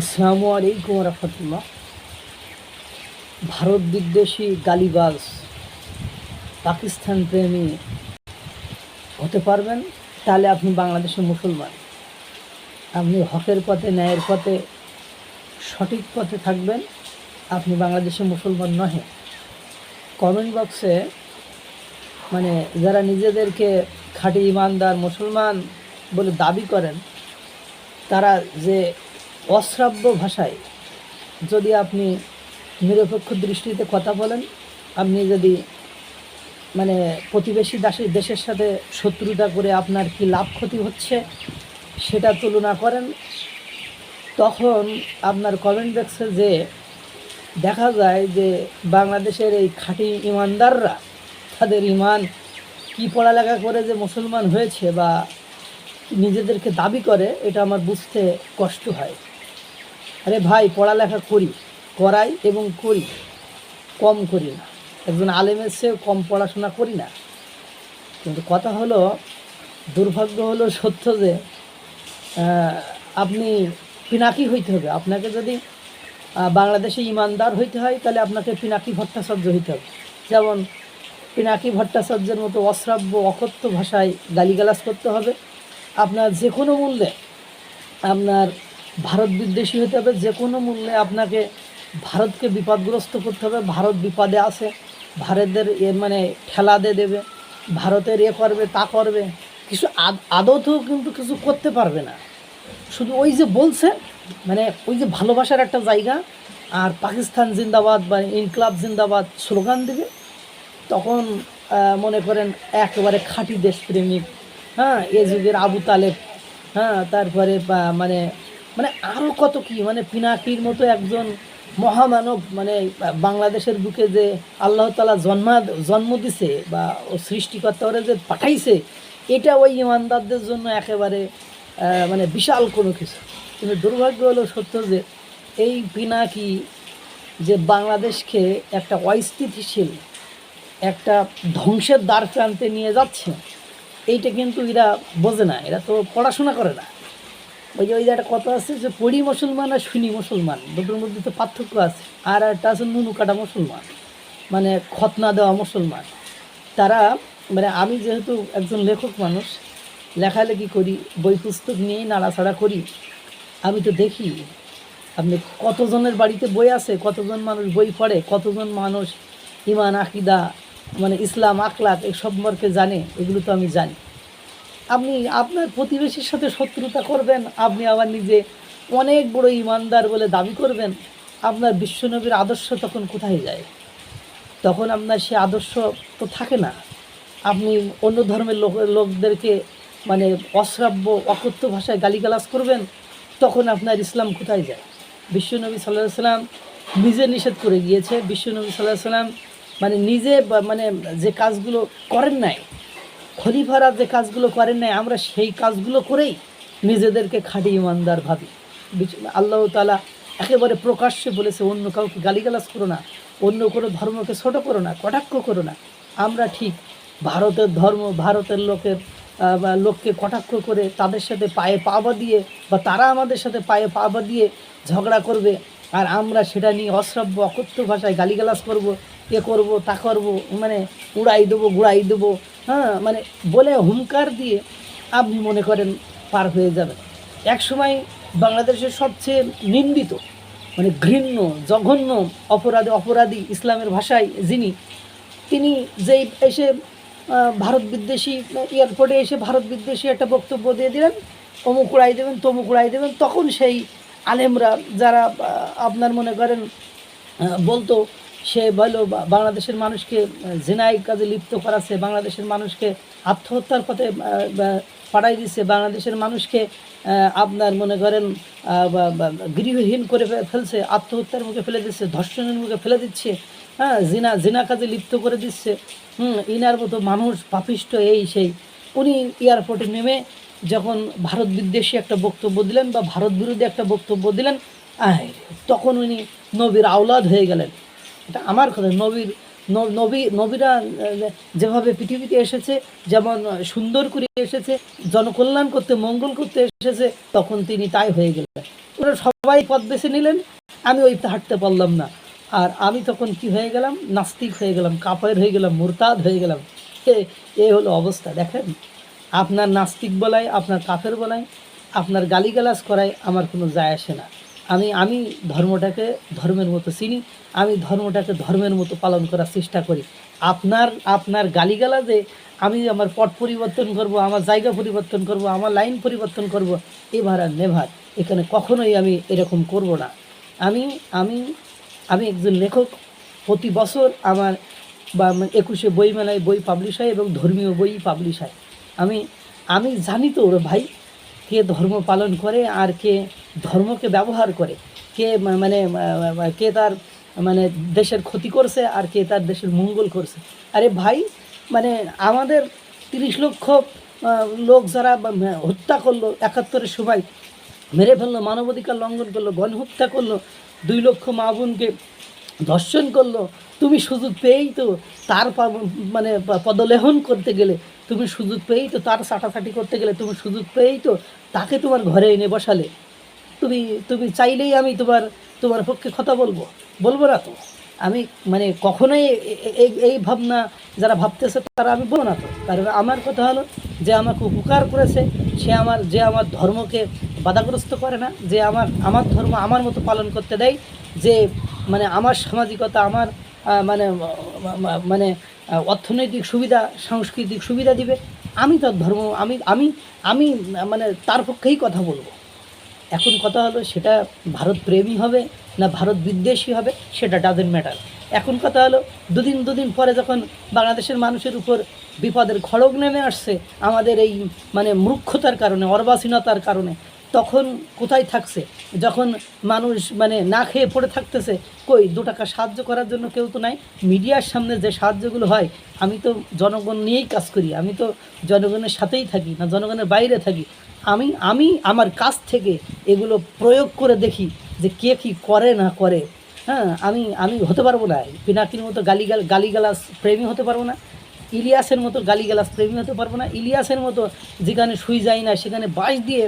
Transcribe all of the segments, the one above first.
আসসালামু আলাইকুম রহমতুল্লাহ ভারত বিদ্বেষী গালিবাজ, পাকিস্তান প্রেমী হতে পারবেন, তাহলে আপনি বাংলাদেশের মুসলমান। আপনি হকের পথে, ন্যায়ের পথে, সঠিক পথে থাকবেন, আপনি বাংলাদেশের মুসলমান নহে। কমেন্ট বক্সে মানে যারা নিজেদেরকে খাঁটি ইমানদার মুসলমান বলে দাবি করেন, তারা যে অশ্রাব্য ভাষায় যদি আপনি নিরপেক্ষ দৃষ্টিতে কথা বলেন, আপনি যদি মানে প্রতিবেশী দাসী দেশের সাথে শত্রুতা করে আপনার কি লাভ ক্ষতি হচ্ছে সেটা তুলনা করেন, তখন আপনার কমেন্ট বক্সে যে দেখা যায় যে বাংলাদেশের এই খাঁটি ইমানদাররা, তাদের ইমান কী পড়ালেখা করে যে মুসলমান হয়েছে বা নিজেদেরকে দাবি করে, এটা আমার বুঝতে কষ্ট হয়। আরে ভাই, পড়ালেখা করি, করাই এবং করি, কম করি না। একজন আলেমের চেয়েও কম পড়াশোনা করি না। কিন্তু কথা হলো, দুর্ভাগ্য হলো সত্য যে আপনি পিনাকি হইতে হবে। আপনাকে যদি বাংলাদেশে ইমানদার হইতে হয়, তাহলে আপনাকে পিনাকি ভট্টাচার্য হইতে হবে। যেমন, পিনাকি ভট্টাচার্যের মতো অশ্রাব্য, অকথ্য ভাষায় গালিগালাজ করতে হবে। আপনার যে কোনো মূল্যে আপনার ভারত বিদ্বেষী হতে হবে, যে কোনো মূল্যে আপনাকে ভারতকে বিপদগ্রস্ত করতে হবে, ভারত বিপদে আছে, ভারতের এ মানে ঠেলা দিয়ে দেবে, ভারতের এ করবে, তা করবে, কিছু আদ- আদতেও কিন্তু কিছু করতে পারবে না। শুধু ওই যে বলছে মানে ওই যে ভালোবাসার একটা জায়গা, আর পাকিস্তান জিন্দাবাদ বা ইনকলাব জিন্দাবাদ স্লোগান দেবে, তখন মনে করেন একেবারে খাঁটি দেশপ্রেমিক হ্যাঁ এ যুগের আবু তালেব হ্যাঁ তারপরে মানে মানে আরও কত কি মানে পিনাকির মতো একজন মহামানব মানে বাংলাদেশের বুকে যে আল্লাহ তালা জন্মা, জন্ম দিছে বা ও সৃষ্টিকর্তা ওরা যে পাঠাইছে, এটা ওই ইমানদারদের জন্য একেবারে মানে বিশাল কোনো কিছু। কিন্তু দুর্ভাগ্য হলো সত্য যে এই পিনাকি যে বাংলাদেশকে একটা অস্থিতিশীল, একটা ধ্বংসের দ্বার প্রান্তে নিয়ে যাচ্ছে, এইটা কিন্তু এরা বোঝে না, এরা তো পড়াশোনা করে না। ওই যে ওই যে একটা কথা আছে যে পড়ি মুসলমান আর শুনি মুসলমান, দুটোর মধ্যে তো পার্থক্য আছে। আর একটা আছে নুনু কাটা মুসলমান মানে খতনা দেওয়া মুসলমান। তারা মানে আমি যেহেতু একজন লেখক মানুষ, লেখালেখি করি, বই পুস্তক নিয়েই নাড়াছাড়া করি, আমি তো দেখি, আপনি কতজনের বাড়িতে বই আছে, কতজন মানুষ বই পড়ে, কতজন মানুষ ইমান, আকিদা মানে ইসলাম, আখলাক এই সম্পর্কে জানে, এগুলো তো আমি জানি। আপনি আপনার প্রতিবেশীর সাথে শত্রুতা করবেন, আপনি আবার নিজে অনেক বড় ইমানদার বলে দাবি করবেন, আপনার বিশ্বনবীর আদর্শ তখন কোথায় যায়? তখন আপনার সে আদর্শ তো থাকে না। আপনি অন্য ধর্মের লোক, লোকদেরকে মানে অশ্রাব্য, অকথ্য ভাষায় গালিগালাজ করবেন, তখন আপনার ইসলাম কোথায় যায়? বিশ্বনবী সাল্লাহ সাল্লাম নিজে নিষেধ করে গিয়েছে। বিশ্বনবী সাল্লাহ সাল্লাম মানে নিজে মানে যে কাজগুলো করেন নাই খলিফারা যে কাজগুলো করেন নাই, আমরা সেই কাজগুলো করেই নিজেদেরকে খাঁটি ইমানদার ভাবি। আল্লাহ তালা একেবারে প্রকাশ্যে বলেছে, অন্য কাউকে গালিগালাজ করো না, অন্য কোনো ধর্মকে ছোট করো না, কটাক্ষ করো না। আমরা ঠিক ভারতের ধর্ম, ভারতের লোকের লোককে কটাক্ষ করে তাদের সাথে পায়ে পাবা দিয়ে বা তারা আমাদের সাথে পায়ে পাবা দিয়ে ঝগড়া করবে, আর আমরা সেটা নিয়ে অশ্রাব্য, অকথ্য ভাষায় গালিগালাজ করব, এ করব, তা করব মানে উড়াই দেবো গুড়াই দেবো হ্যাঁ মানে বলে হুঙ্কার দিয়ে আপনি মনে করেন পার হয়ে যাবেন। এক সময় বাংলাদেশের সবচেয়ে নিন্দিত মানে ঘৃণ্য, জঘন্য অপরাধী অপরাধী ইসলামের ভাষায় যিনি, তিনি যেই এসে ভারত বিদ্বেষী এয়ারপোর্টে এসে ভারত বিদ্বেষী একটা বক্তব্য দিয়ে দিলেন, অমুক উড়াই দেবেন, তমুক উড়াই দেবেন, তখন সেই আলেমরা যারা আপনার মনে করেন বলতো সে বলো বাংলাদেশের মানুষকে জেনাই কাজে লিপ্ত করাচ্ছে বাংলাদেশের মানুষকে আত্মহত্যার পথে পাঠাই দিচ্ছে বাংলাদেশের মানুষকে আপনার মনে করেন গৃহহীন করে ফেলছে, আত্মহত্যার মুখে ফেলে দিচ্ছে ধর্ষণের মুখে ফেলে দিচ্ছে হ্যাঁ জিনা জিনা কাজে লিপ্ত করে দিচ্ছে, হুম, ইনার মতো মানুষ পাপিষ্ট এই সেই। উনি এয়ারপোর্টে নেমে যখন ভারত বিদ্বেষী একটা বক্তব্য দিলেন বা ভারত বিরোধী একটা বক্তব্য দিলেন তখন উনি নবীর আওলাদ হয়ে গেলেন। এটা আমার কথা, নবীর, নবী নবীরা যেভাবে পৃথিবীতে এসেছে, যেমন সুন্দর করে এসেছে, জনকল্যাণ করতে, মঙ্গল করতে এসেছে, তখন তিনি তাই হয়ে গেলেন। ওরা সবাই পথ বেছে নিলেন, আমি ওই হাঁটতে পারলাম না। আর আমি তখন কি হয়ে গেলাম? নাস্তিক হয়ে গেলাম কাপড় হয়ে গেলাম, মুরতাদ হয়ে গেলাম। এ- হলো অবস্থা, দেখেন। আপনার নাস্তিক বলায় আপনার কাফের বলায় আপনার গালিগালাজ করায় আমার কোনো যায় আসে না। আমি আমি ধর্মটাকে ধর্মের মতো চিনি, আমি ধর্মটাকে ধর্মের মতো পালন করার চেষ্টা করি। আপনার আপনার গালিগালাজে আমি আমার পট পরিবর্তন করব, আমার জায়গা পরিবর্তন করব, আমার লাইন পরিবর্তন করব, এবার আর নেভার। এখানে কখনোই আমি এরকম করব না। আমি আমি আমি একজন লেখক। প্রতি বছর আমার, বা একুশে বই মেলায় বই পাবলিশ হয় এবং ধর্মীয় বই পাবলিশ হয়। আমি আমি জানি তো ওরে ভাই কে ধর্ম পালন করে আর কে ধর্মকে ব্যবহার করে, কে মানে কে তার মানে দেশের ক্ষতি করছে আর কে তার দেশের মঙ্গল করছে। আরে ভাই মানে আমাদের তিরিশ লক্ষ লোক যারা হত্যা করল একাত্তরের সবাই মেরে ফেলল, মানবাধিকার লঙ্ঘন করল, গণহত্যা করল, দুই লক্ষ মা বোনকে ধর্ষণ করল, তুমি সুযোগ পেয়েই তো তার মানে পদলেহন করতে গেলে তুমি সুযোগ পেয়েই তো তার সাটাসাটি করতে গেলে তুমি সুযোগ পেয়েই তো তাকে তোমার ঘরে এনে বসালে। তুমি তুমি চাইলেই আমি তোমার তোমার পক্ষে কথা বলব। বলব না তো। আমি মানে কখনোই এই এই ভাবনা যারা ভাবতেছে তারা আমি বলব না তো। কারণ আমার কথা হলো যে আমাকে উপকার করেছে, সে আমার, যে আমার ধর্মকে বাধাগ্রস্ত করে না, যে আমার আমার ধর্ম আমার মতো পালন করতে দেয়, যে মানে আমার সামাজিকতা, আমার মানে মানে অর্থনৈতিক সুবিধা, সাংস্কৃতিক সুবিধা দিবে। আমি তার ধর্ম, আমি আমি আমি মানে তার পক্ষেই কথা বলব। এখন কথা হলো সেটা ভারত প্রেমী হবে না ভারত বিদ্বেষী হবে, সেটা ডাজেন্ট ম্যাটার এখন কথা হলো দুদিন দুদিন পরে যখন বাংলাদেশের মানুষের উপর বিপদের খড়গ নেমে আসছে, আমাদের এই মানে মূর্খতার কারণে, অর্বাসীনতার কারণে তখন কোথায় থাকছে? যখন মানুষ মানে না খেয়ে পড়ে থাকতেছে, কই, দু টাকা সাহায্য করার জন্য কেউ তো নাই। মিডিয়ার সামনে যে সাহায্যগুলো হয়, আমি তো জনগণ নিয়েই কাজ করি। আমি তো জনগণের সাথেই থাকি না জনগণের বাইরে থাকি। আমি আমি আমার কাছ থেকে এগুলো প্রয়োগ করে দেখি যে কে কী করে না করে। হ্যাঁ আমি আমি হতে পারব না। পিনাকির মতো গালিগাল গালিগালাস প্রেমী হতে পারব না। ইলিয়াসের মতো গালিগালাস প্রেমী হতে পারব না। ইলিয়াসের মতো যেখানে শুই যায় না, সেখানে বাঁশ দিয়ে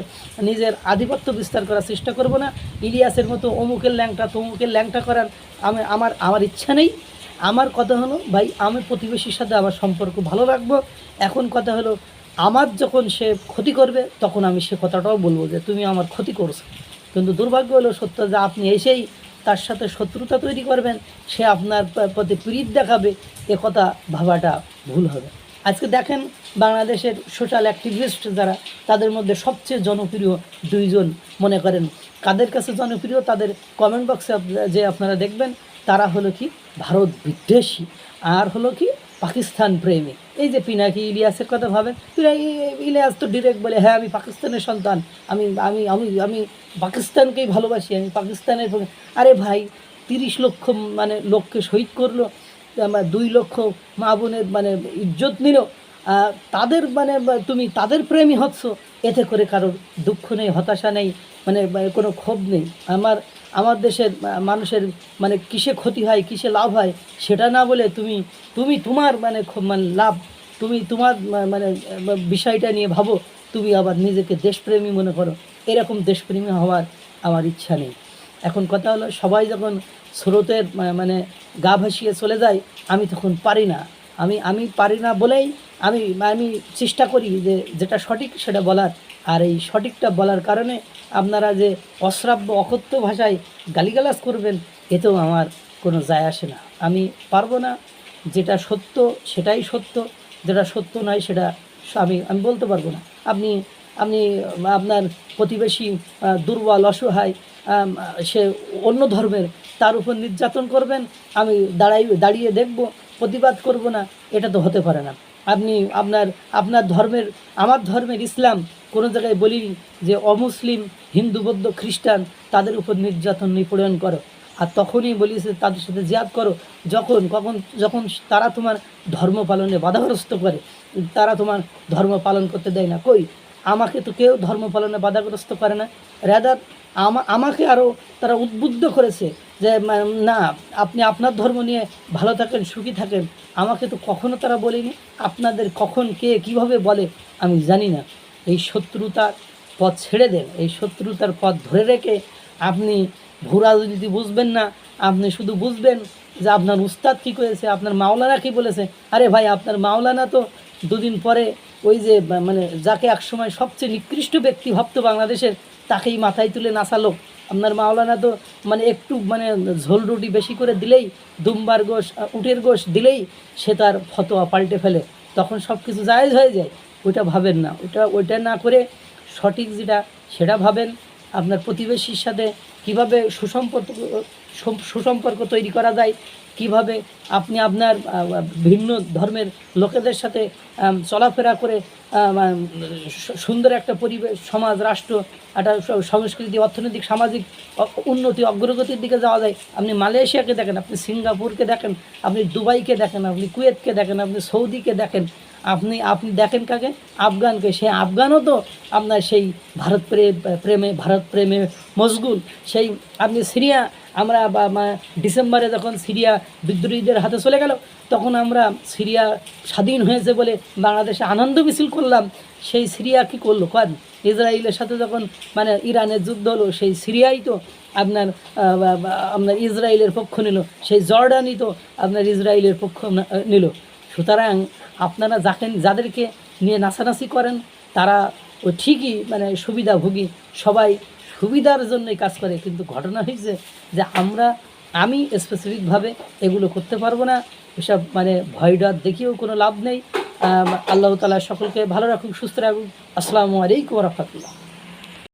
নিজের আধিপত্য বিস্তার করার চেষ্টা করব না। ইলিয়াসের মতো অমুকের ল্যাংটা, তমুকের ল্যাংটা করার আমি, আমার আমার ইচ্ছা নেই। আমার কথা হলো, ভাই, আমি প্রতিবেশীর সাথে আমার সম্পর্ক ভালো রাখব। এখন কথা হলো, আমার যখন সে ক্ষতি করবে, তখন আমি সে কথাটাও বলব যে, তুমি আমার ক্ষতি করছ। কিন্তু দুর্ভাগ্য হলো সত্য যে, আপনি এসেই তার সাথে শত্রুতা তৈরি করবেন, সে আপনার প্রতি প্রীত দেখাবে, এ কথা ভাবাটা ভুল হবে। আজকে দেখেন বাংলাদেশের সোশ্যাল অ্যাক্টিভিস্ট যারা, তাদের মধ্যে সবচেয়ে জনপ্রিয় দুইজন মনে করেন। কাদের কাছে জনপ্রিয়? তাদের কমেন্ট বক্সে যে আপনারা দেখবেন, তারা হলো কি? ভারত বিদ্বেষী। আর হলো কি? পাকিস্তান প্রেমী এই যে পিনাকি ইলিয়াসের কথা ভাবেন পিনাকি ইলিয়াস তো ডিরেক্ট বলে হ্যাঁ আমি পাকিস্তানের সন্তান, আমি আমি আমি আমি পাকিস্তানকেই ভালোবাসি, আমি পাকিস্তানের আরে ভাই, তিরিশ লক্ষ মানে লোককে শহীদ করল আমার দুই লক্ষ মা বোনের মানে ইজ্জত নিল তাদের মানে তুমি তাদের প্রেমী হচ্ছ, এতে করে কারোর দুঃখ নেই, হতাশা নেই মানে কোনো ক্ষোভ নেই। আমার আমার দেশের মানুষের মানে কিসে ক্ষতি হয়, কিসে লাভ হয়, সেটা না বলে তুমি তুমি তোমার মানে মানে লাভ, তুমি তোমার মানে বিষয়টা নিয়ে ভাবো, তুমি আবার নিজেকে দেশপ্রেমী মনে করো। এরকম দেশপ্রেমী হওয়ার আমার ইচ্ছা নেই। এখন কথা হলো, সবাই যখন স্রোতের মানে গা ভাসিয়ে চলে যায়, আমি তখন পারি না। আমি আমি পারি না বলেই আমি আমি চেষ্টা করি যে যেটা সঠিক সেটা বলার। আর এই সঠিকটা বলার কারণে আপনারা যে অশ্রাব্য, অকথ্য ভাষায় গালিগালাজ করবেন, এতেও আমার কোনো যায় আসে না। আমি পারব না যেটা সত্য, সেটাই সত্য, যেটা সত্য নয় সেটা আমি আমি বলতে পারব না। আপনি আপনি, আপনার প্রতিবেশী দুর্বল, অসহায় সে অন্য ধর্মের, তার উপর নির্যাতন করবেন, আমি দাঁড়াই, দাঁড়িয়ে দেখব, প্রতিবাদ করব না, এটা তো হতে পারে না। আপনি, আপনার আপনার ধর্মের, আমার ধর্মের ইসলাম কোনো জায়গায় বলিনি যে অমুসলিম, হিন্দু, বৌদ্ধ, খ্রিস্টান, তাদের উপর নির্যাতন, নিপীড়ন করো। আর তখনই বলিস তাদের সাথে জিয়াদ করো। যখন, কখন, যখন তারা তোমার ধর্ম পালনে বাধাগ্রস্ত করে, তারা তোমার ধর্ম পালন করতে দেয় না। কই? আমাকে তো কেউ ধর্ম পালনে বাধাগ্রস্ত করে না। রেদার আমা, আমাকে আরও তারা উদ্বুদ্ধ করেছে যে না, আপনি আপনার ধর্ম নিয়ে ভালো থাকেন, সুখী থাকেন। আমাকে তো কখনো তারা বলেনি। আপনাদের কখন, কে, কীভাবে বলে, আমি জানি না। এই শত্রুতার পথ ছেড়ে দেন, এই শত্রুতার পথ ধরে রেখে আপনি ভূ রাজনীতি বুঝবেন না, আপনি শুধু বুঝবেন যে আপনার উস্তাদ কী করেছে, আপনার মাওলানা কী বলেছে। আরে ভাই, আপনার মাওলানা তো দুদিন পরে ওই যে মানে যাকে একসময় সবচেয়ে নিকৃষ্ট ব্যক্তি ভাবতো বাংলাদেশের, তাকেই মাথায় তুলে নাচালো। আপনার মাওলানা তো মানে একটু মানে ঝোল রুটি বেশি করে দিলেই, দুম্বার গোশ উটের গোশ দিলেই সে তার ফতোয়া পাল্টে ফেলে। তখন সব কিছু জায়েজ হয়ে যায়। ওইটা ভাবেন না। ওইটা ওইটা না করে সঠিক যেটা, সেটা ভাবেন। আপনার প্রতিবেশীর সাথে কীভাবে সুসম্পর্ক সুসম্পর্ক তৈরি করা যায়, কীভাবে আপনি আপনার ভিন্ন ধর্মের লোকেদের সাথে চলাফেরা করে সুন্দর একটা পরিবেশ সমাজ, রাষ্ট্র, একটা সংস্কৃতি, অর্থনৈতিক, সামাজিক উন্নতি, অগ্রগতির দিকে যাওয়া যায়। আপনি মালয়েশিয়াকে দেখেন, আপনি সিঙ্গাপুরকে দেখেন, আপনি দুবাইকে দেখেন, আপনি কুয়েতকে দেখেন, আপনি সৌদিকে দেখেন আপনি আপনি দেখেন কাকে? আফগানকে। সেই আফগানও তো আপনার সেই ভারত প্রেমে ভারত প্রেমে মশগুল। সেই আপনি সিরিয়া, আমরা বা ডিসেম্বরে যখন সিরিয়া বিদ্রোহীদের হাতে চলে গেল, তখন আমরা সিরিয়া স্বাধীন হয়েছে বলে বাংলাদেশে আনন্দ মিছিল করলাম। সেই সিরিয়া কি করল? কাজ ইসরায়েলের সাথে যখন মানে ইরানের যুদ্ধ হলো, সেই সিরিয়াই তো আপনার আপনার ইসরায়েলের পক্ষ নিল। সেই জর্ডানই তো আপনার ইসরায়েলের পক্ষ নিল। সুতরাং আপনারা যাকে যাদেরকে নিয়ে নাচানাচি করেন, তারা ও ঠিকই মানে সুবিধাভোগী। সবাই সুবিধার জন্যই কাজ করে, কিন্তু ঘটনা হয়েছে যে আমরা, আমি স্পেসিফিকভাবে এগুলো করতে পারব না। এসব মানে ভয় ডর দেখিয়েও কোনো লাভ নেই। আল্লাহ তালা সকলকে ভালো রাখুক, সুস্থ রাখুক। আসসালামু আলাইকুম রহমতুল্লাহ।